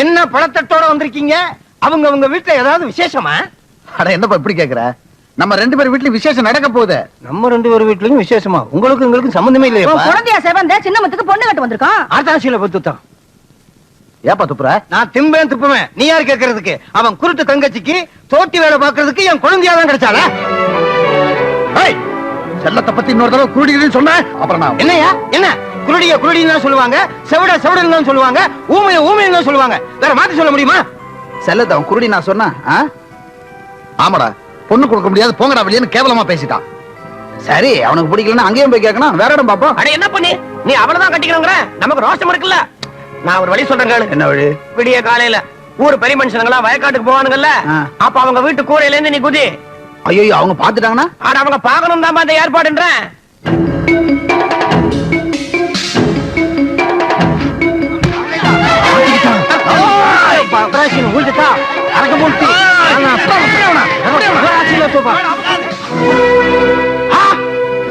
என்ன பழத்தட்டோட வந்திருக்கீங்க? அவங்க அவங்க வீட்டுல ஏதாவது விசேஷமா? அட என்னப்பா இப்படி கேக்குற? நம்ம ரெண்டு பேர் வீட்லயும் விசேஷம் நடக்க போகுது. நம்ம ரெண்டு பேர் வீட்லயும் விசேஷமா? உங்களுக்கு உங்களுக்கு சம்பந்தமே இல்லையா குழந்தையா செவந்த சின்னமத்துக்கு பொண்ணு கட்டு வந்திருக்கான். ஆட்டாசியில பத்துத்தான் ஏப்பா துப்புற? நான் திம்பேன் துப்புவேன். நீ யார் கேட்கறதுக்கு அவன் குருட்டு தங்கச்சிக்கு தோட்டி வேலை பாக்குறதுக்கு என் குழந்தையா தான் கிடைச்சாளா? ஏய், செல்லத்தை பத்தி இன்னொரு தடவை குருடிக்கிறேன்னு சொன்ன? அப்புறம் நான் என்னையா? என்ன? குருடிய குருடின்னு தான் சொல்லுவாங்க செவிட செவிடன் தான் சொல்லுவாங்க ஊமைய ஊமைன்னு தான் சொல்லுவாங்க. வேற மாத்தி சொல்ல முடியுமா? செல்லத்தை அவன் குருடி நான் சொன்னா ஆமாடா பொண்ணு கொடுக்க முடியாது போங்கடா வெளியேன்னு கேவலமா பேசிட்டான். சரி அவனுக்கு பிடிக்கலன்னா அங்கேயும் போய் கேட்கணும் வேற இடம் பாப்போம் அட என்ன பண்ணி? நீ அவளதான் கட்டிக்கணுங்கிற? நமக்கு ரோஷம் இருக்குல்ல? நான் ஒரு வழி சொல்றேன் கேளு. என்ன வழி? விடிய காலையில ஊர் பெரிய மனுஷனுங்களா வயக்காட்டுக்கு போவானுங்கல்ல. அப்ப அவங்க வீட்டு கூரையில இருந்து நீ குதி. ஐயோ அவங்க பாத்துட்டாங்கன்னா ஆனா அவங்க பாக்கணும் தான் அந்த ஏற்பாடுன்றேன்.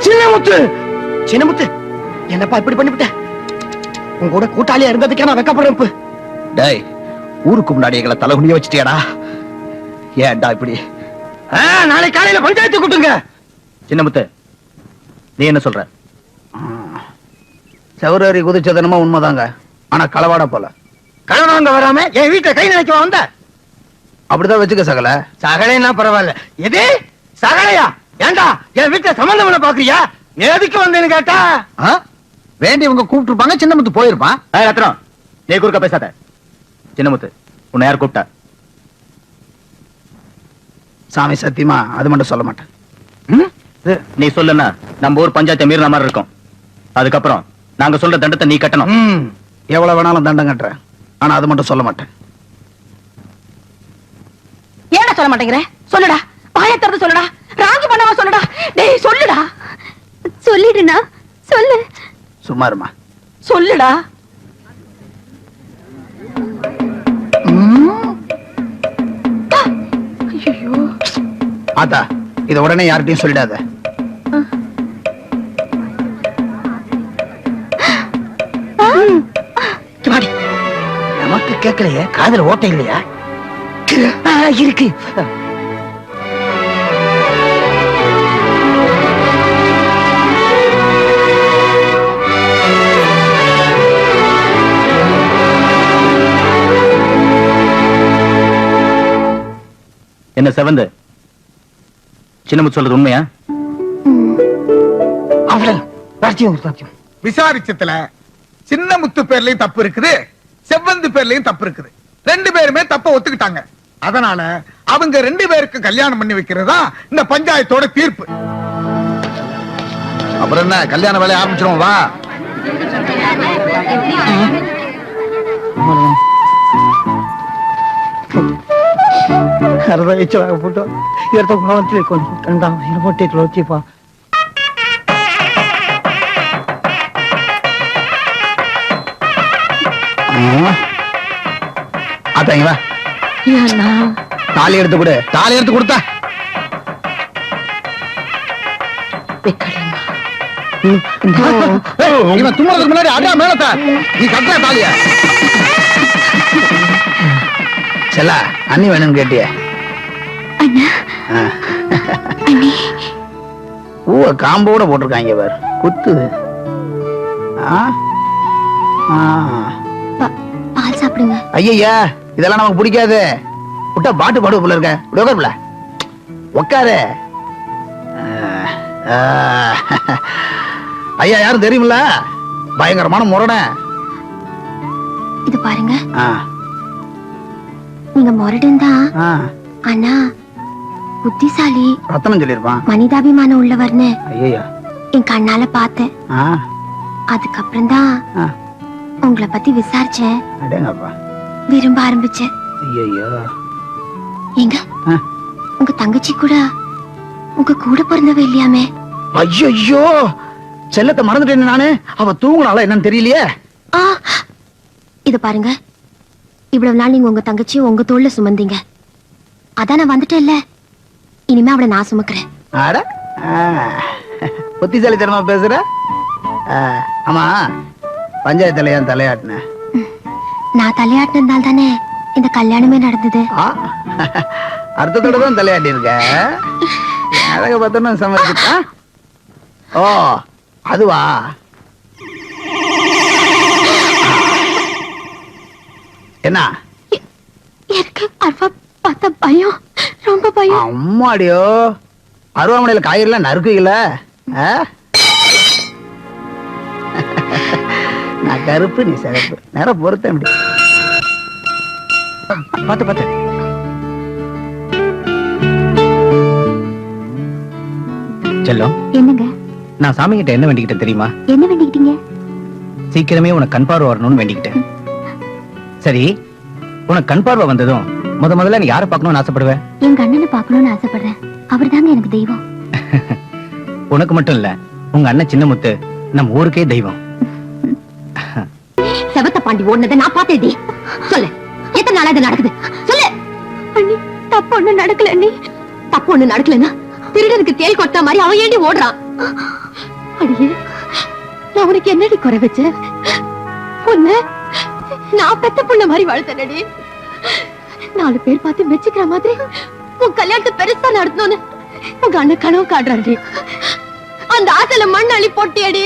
சின்னமுத்து. சின்னமுத்து என்னப்பா இப்படி பண்ணிவிட்ட? உங்க கூட கூட்டாளியா இருந்ததுக்கே நான் வெக்கப்படுறேன் இப்ப. டேய் ஊருக்கு முன்னாடி எங்களை தலைகுனிய வச்சிட்டியாடா? ஏன்டா இப்படி? நாளைக்கு காலையில பஞ்சாயத்து கூட்டுங்க சின்னமுத்து நீ என்ன சொல்ற? செவரேறி குதிச்சதனமா உண்மைதாங்க. ஆனா களவாட போல. கணவன் வராம என் வீட்டை கை நினைக்க வந்த? அப்படிதான் வச்சுக்க சகல. சகலைன்னா பரவாயில்ல. எது? சகலையா? ஏண்டா? என் வீட்டுல சம்பந்தம் பண்ண பாக்குறியா? எதுக்கு வந்தேன்னு கேட்டா? வேண்டியவங்க கூப்பிட்டு இருப்பாங்க சின்னமுத்து போயிருப்பான். ரத்னம் நீ குறுக்க பேசாத. சின்னமுத்து உன்னை யார் கூப்பிட்டா? சாமி சத்தியமா அது மட்டும் சொல்ல மாட்டேன். நீ சொல்லுன்னா நம்ம ஊர் பஞ்சாயத்தை மீறின மாதிரி இருக்கும். அதுக்கப்புறம் நாங்க சொல்ற தண்டத்தை நீ கட்டணும். எவ்வளவு வேணாலும் தண்டம் கட்டுறேன். ஆனா அது மட்டும் சொல்ல மாட்டேன். ஏன்டா சொல்ல மாட்டேங்கிற? சொல்லுடா. வாயை திறந்து சொல்லுடா. ராங்கி பண்ணவா சொல்லுடா. டேய் சொல்லுடா. சொல்லிடுனா சொல்லு. சும்மா இருமா. சொல்லுடா. ஆத்தா இத உடனே யார்கிட்டயும் சொல்லிடாத. கேட்கலையே காதுல ஓட்டை இல்லையா? ஆ, இருக்கு. என்ன செவந்து? சின்னமுத்து சொல்றது உண்மையா? விசாரிச்சதுல சின்ன முத்து பேர்லயும் தப்பு இருக்குது. செவ்வந்தி பேர்லயும் தப்பு இருக்குது. ரெண்டு பேருமே தப்ப ஒத்துக்கிட்டாங்க. அதனால அவங்க ரெண்டு பேருக்கு கல்யாணம் பண்ணி வைக்கிறதா இந்த பஞ்சாயத்தோட தீர்ப்பு. அப்புறம் என்ன? கல்யாண வேலையை ஆரம்பிச்சிருவோம் வா. అరవై ఇచ్చి రాకపోతే கொஞ்சம் గుణవంతులు కొంచెం కండా ఇరవై ஆத்தாங்க வா. தாலி எடுத்து கொடு. தாலி எடுத்து கொடுத்தா. இவன் தும்முறதுக்கு முன்னாடி அடா மேலத்த. நீ கட்டுற தாலிய. செல்லா அண்ணி வேணும்னு கேட்டிய. பூவ காம்போட போட்டிருக்காங்க பாரு. குத்துது ஆ? ஆ. சாப்பிடுங்க. ஐயையா இதெல்லாம் நமக்கு பிடிக்காது. விட்டா பாட்டு பாடு போல இருக்க உட்காருல உட்காரு. ஐயா யாரும் தெரியுமில்ல? பயங்கரமான முரண இது பாருங்க. நீங்க முரடன் தான். ஆனா புத்திசாலி ரத்தனம் சொல்லியிருப்பான். மனிதாபிமானம் உள்ளவர்னு ஐயா என் கண்ணால பார்த்தேன். அதுக்கப்புறம் தான். உங்களை பத்தி விசாரிச்சேன். அடேங்கப்பா. விரும்ப ஆரம்பிச்சேன். ஐயோ எங்க ஆ. உங்க தங்கச்சி கூட உங்க கூட பிறந்தவ இல்லையாமே? ஐயோ செல்லத்தை மறந்துட்டேன் நானு. அவ தூங்குனால என்னன்னு தெரியலையே. இது பாருங்க. இவ்வளவு நாள் நீங்க உங்க தங்கச்சி உங்க தோல்ல சுமந்தீங்க. அதான் நான் வந்துட்டேன்ல. இனிமே அவளை நான் சுமக்கிறேன். புத்திசாலித்தனமா பேசுற? ஆமா பஞ்சாயத்துல ஏன் தலையாட்டின? நான் தலையாட்டினதால் தானே இந்த கல்யாணமே நடந்தது. அர்த்தத்தோட தான் தலையாட்டி இருக்க அழக பார்த்தோன்னு சமைச்சுட்டா ஓ அதுவா? என்ன? எனக்கு அல்வா பார்த்தா பயம் ரொம்ப பயம். அம்மாடியோ அருவாமனையில காய்கறிலாம் நறுக்குல நான் கருப்பு நீ சிகப்பு. நேரம் பொறுத்தேன் அப்படி பாத்து பாத்து செல்லம் என்னங்க? நான் சாமி கிட்ட என்ன வேண்டிக்கிட்டேன் தெரியுமா? என்ன வேண்டிக்கிட்டீங்க? சீக்கிரமே உனக்கு கண் பார்வை வரணும்னு வேண்டிக்கிட்டேன். சரி உனக்கு கண் பார்வை வந்ததும் முத முதல்ல நீ யாரை பார்க்கணும்னு ஆசைப்படுவேன் எங்க அண்ணனை பார்க்கணும்னு ஆசைப்படுறேன். அவர்தாங்க எனக்கு தெய்வம். உனக்கு மட்டும் இல்ல உங்க அண்ணன் சின்னமுத்து நம்ம ஊருக்கே தெய்வம். பாண்டி ஓடுனதை நான் பார்த்தேடி சொல்லு. எத்தனை நாளா இது நடக்குது? சொல்லு. அண்ணி தப்பு ஒண்ணு நடக்கல அண்ணி. தப்பு ஒண்ணு நடக்கலன்னா திருடனுக்கு தேல் கொட்டா மாதிரி அவன் ஏண்டி ஓடுறான்? அடியே நான் உனக்கு என்னடி குறை வச்சேன் உன்ன நான் பெத்த புள்ள மாதிரி வளர்த்தனடி நாலு பேர் பார்த்து மெச்சுக்கிற மாதிரி உன் கல்யாணத்தை பெருசா நடத்தணும்னு உங்க அண்ணன் கனவு காட்டுறாடி அந்த ஆசையில மண் அள்ளி போட்டியடி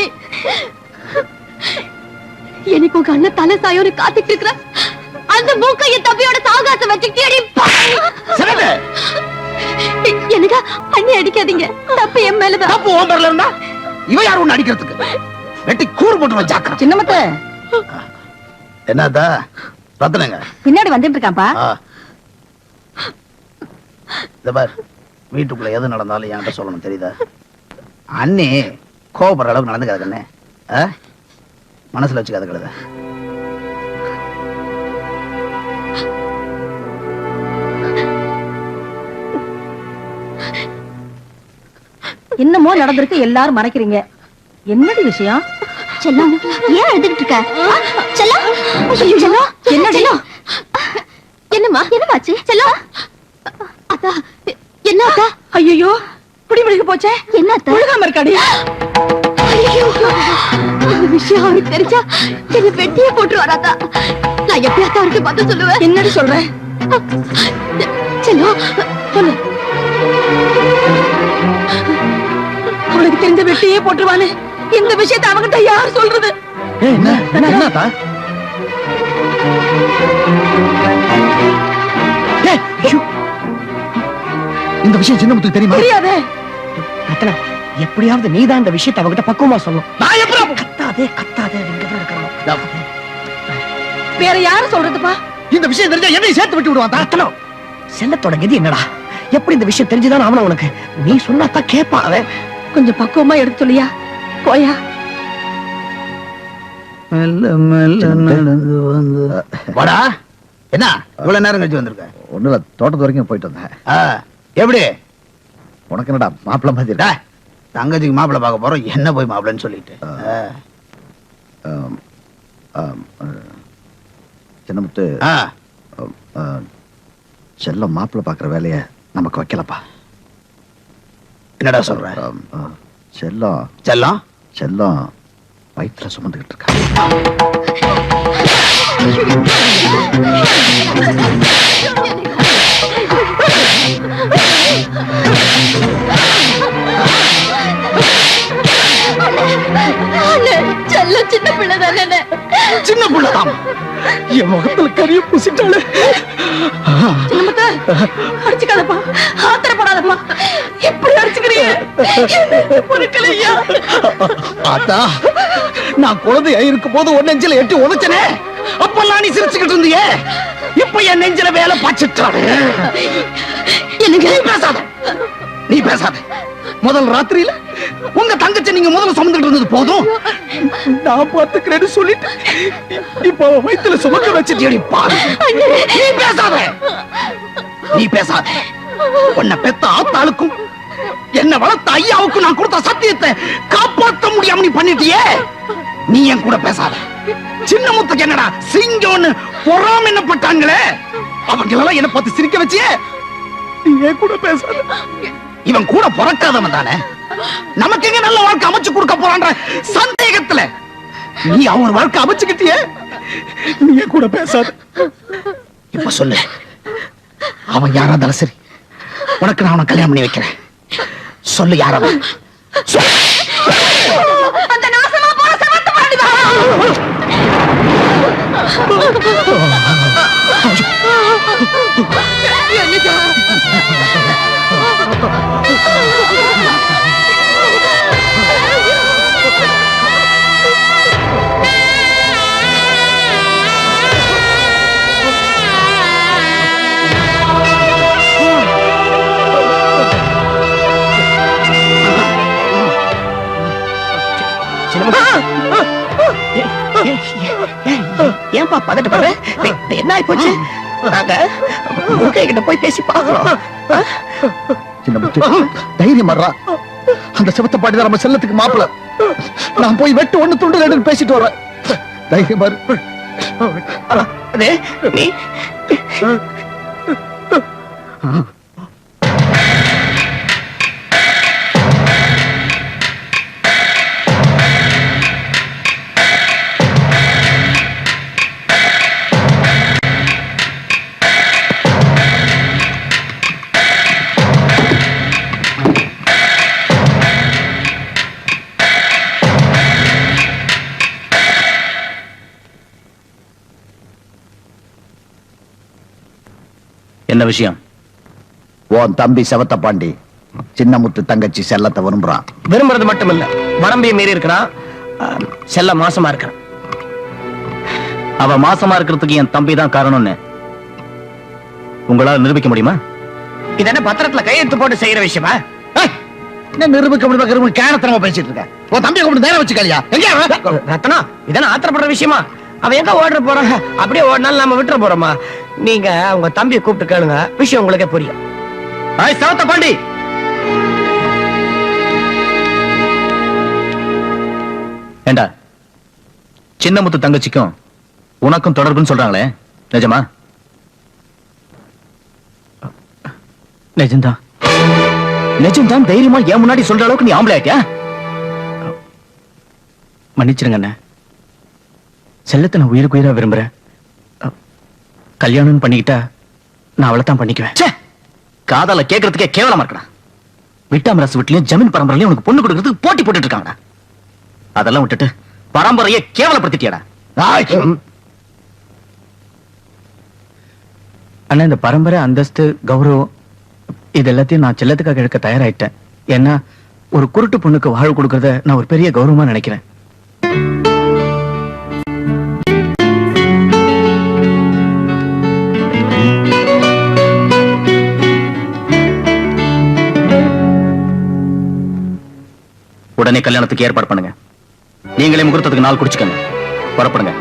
எனக்கு உங்க அண்ணன் தலை சாயோன்னு காத்துட்டு இருக்கிற அந்த மூக்கைய தம்பியோட சாகாசம் வச்சுக்கிட்டே எனக்கு அண்ணி அடிக்காதீங்க. தப்பு என் மேலதான். தப்பு ஓம்பர்ல இருந்தா இவ யார் ஒண்ணு அடிக்கிறதுக்கு? வெட்டி கூறு போட்டு ஜாக்கிரம் சின்னமத்த என்னதா? ரத்தனங்க. பின்னாடி வந்துட்டு இருக்கான்ப்பா. ஆ. இந்த பார் வீட்டுக்குள்ள எது நடந்தாலும் என்கிட்ட சொல்லணும் தெரியுதா? அண்ணி கோவப்படுற அளவுக்கு நடந்துக்காது கண்ணே ஆ? மனசுல வச்சுக்காத கழுத. என்னமோ நடந்திருக்கு எல்லாரும் மறைக்கிறீங்க. என்னடி விஷயம்? செல்லம் ஏன் அழுதுகிட்டு இருக்க? செல்லம் செல்லம் என்னடி? என்னம்மா? என்னமாச்சு? செல்லம். அத்தா என்ன அத்தா? ஐயோ குடி முழுகி போச்சே? என்ன அத்தா? முழுகாம இருக்காடி. இந்த விஷயம் அவருக்கு தெரிஞ்சா என்ன வெட்டியே போட்டு வராதா நான் எப்படி அக்கா அவருக்கு பார்த்து சொல்லுவேன்? என்னடி சொல்ற? செல்லம் சொல்லு. அவளுக்கு தெரிஞ்ச வெட்டியே போட்டுருவானு. இந்த விஷயத்தை அவங்கிட்ட யார் சொல்றது? இந்த விஷயம் சின்னமுத்துக்கு தெரியுமா? தெரியாதே. எப்படியாவது நீதான் இந்த விஷயத்தை அவகிட்ட பக்குவமா சொல்லணும். நான் எப்படி கத்தாதே கத்தாதே இங்கதான் இருக்கிறோம் வேற யாரு சொல்றதுப்பா? இந்த விஷயம் தெரிஞ்சா என்னையும் சேர்த்து விட்டு விடுவான் ரத்னம் செல்லத்தோட கதி என்னடா? எப்படி இந்த விஷயம் தெரிஞ்சுதான் அவன உனக்கு? நீ சொன்னாதான் கேட்பான் அவன். கொஞ்சம் பக்குவமா எடுத்து சொல்லியா? போயா. மெல்ல மெல்ல நடந்து வந்து வாடா. என்ன? இவ்வளவு நேரம் கழிச்சு வந்திருக்க? ஒண்ணு இல்ல தோட்டத்து வரைக்கும் போயிட்டு வந்தேன். எப்படி? உனக்கு என்னடா மாப்பிள்ள மாதிரி தங்கச்சிக்கு மாப்பிள்ளை பார்க்க போறோம். என்ன போய் மாப்பிள்ளைன்னு சொல்லிட்டு. சின்னமுத்து. செல்லம் மாப்பிள்ள பாக்குற வேலைய நமக்கு வைக்கலப்பா. என்னடா சொல்ற? செல்லம். செல்லம்? செல்லம் வயிற்றுல சுமந்துகிட்டு இருக்கா. செல்லம் புள்ளதான் என் முகத்துல கரிய பூசிட்டாளே. அடிச்சுக்காதப்பா ஆத்திரப்படாதப்பா எப்படி அடிச்சுக்கிறீங்க. எனக்கு ஆத்தா நான் குழந்தையா இருக்கும் போது உன் நெஞ்சில எட்டி உதச்சனே. அப்பெல்லாம் நீ சிரிச்சுக்கிட்டு இருந்தியே. இப்ப என் நெஞ்சில வேலை பாய்ச்சிட்டாரு நீ பேசாத. நீ பேசாத. முதல் ராத்திரியில உங்க தங்கச்சி நீங்க முதல்ல சுமந்துட்டு இருந்தது போதும். நான் பாத்துக்கிறேன்னு சொல்லிட்டு இப்ப அவன் வயித்துல சுமக்க வச்சுட்டு பாரு நீ பேசாத. நீ பேசாத. உன்னை பெத்த ஆத்தாளுக்கும் என்ன வளர்த்த ஐயாவுக்கும் நான் கொடுத்த சத்தியத்தை காப்பாத்த முடியாம நீ பண்ணிட்டியே. நீ என் கூட பேசாத. சின்ன முத்துக்கு என்னடா சிங்கம்னு பொறாம என்ன பட்டாங்களே? அவங்களெல்லாம் என்ன பார்த்து சிரிக்க வச்சியே. நீ என் கூட பேசாத. இவன் கூட பிறக்காதவன் தானே? நமக்கு எங்க நல்ல வாழ்க்கை அமைச்சு கொடுக்க போறான்ற சந்தேகத்துல நீ அவன் வாழ்க்கை அமைச்சுக்கிட்டியே? நீ கூட பேசாத. இப்ப சொல்லு. அவன் யாரா இருந்தாலும் சரி உனக்கு நான் அவனை கல்யாணம் பண்ணி வைக்கிறேன். சொல்லு யார் அவன்? ஏன்பா பதட்டப்படுற டேய், என்ன ஆயி போச்சு நாங்க கிட்ட போய் பேசி பாக்குறோம் சின்ன முத்து தைரியம் அந்த சிவத்த பாட்டி தான் நம்ம செல்லத்துக்கு மாப்பிள. நான் போய் வெட்டு ஒண்ணு துண்டு ரெண்டு பேசிட்டு வரேன் தைரியம் அது நீ என்ன விஷயம்? உன் தம்பி செவத்த பாண்டி சின்ன முத்து தங்கச்சி செல்லத்தை விரும்புறான். விரும்புறது மட்டும் இல்ல வரம்பையை மீறி இருக்கிறான். செல்ல மாசமா இருக்கிறான். அவ மாசமா இருக்கிறதுக்கு என் தம்பி தான் காரணம்னு உங்களால நிரூபிக்க முடியுமா? இது என்ன பத்திரத்துல கையெழுத்து போட்டு செய்யற விஷயமா? என்ன நிரூபிக்க முடியுமா? கேனத்தனமா பேசிட்டு இருக்க. உன் தம்பியை கூப்பிட்டு நேரம் வச்சுக்கலையா எங்க? ரத்தனா இதென்ன ஆத்திரப்படுற விஷயமா? அவன் எங்க ஓடுற போறான் அப்படியே ஓடினாலும் நாம விட்டுற போறோமா? நீங்க உங்க தம்பியை கூப்பிட்டு கேளுங்க. விஷயம் உங்களுக்கே புரியும். சவத்த பாண்டி! ஏண்டா? சின்ன முத்து தங்கச்சிக்கும் உனக்கும் தொடர்புன்னு சொல்றாங்களே? நிஜமா? நிஜம்தான். நிஜம்தான் தைரியமா என் முன்னாடி சொல்ற அளவுக்கு நீ ஆம்பளை ஆயிட்டியா மன்னிச்சிருங்க அண்ணே. செல்லத்தை நான் உயிருக்கு உயிரா விரும்புறேன். கல்யாணம் பண்ணிக்கிட்டா நான் அவளை தான் பண்ணிக்குவேன்! காதால கேட்கறதுக்கே கேவலமா இருக்கடா. விட்டாமரசு வீட்லயும் ஜமீன் பரம்பரையிலயும் உனக்கு பொண்ணு கொடுக்கறதுக்கு போட்டி போட்டுட்டு இருக்காங்கடா அதெல்லாம் விட்டுட்டு பரம்பரையை கேவலப்படுத்திட்டியாடா. அண்ணா இந்த பரம்பரை அந்தஸ்து கௌரவம் இது எல்லாத்தையும் நான் செல்லத்துக்காக எடுக்க தயாராயிட்டேன். ஏன்னா ஒரு குருட்டு பொண்ணுக்கு வாழ்வு கொடுக்கறத நான் ஒரு பெரிய கௌரவமா நினைக்கிறேன். உடனே கல்யாணத்துக்கு ஏற்பாடு பண்ணுங்க. நீங்களே முகூர்த்தத்துக்கு நாள் குடிச்சுக்கங்க. புறப்படுங்க.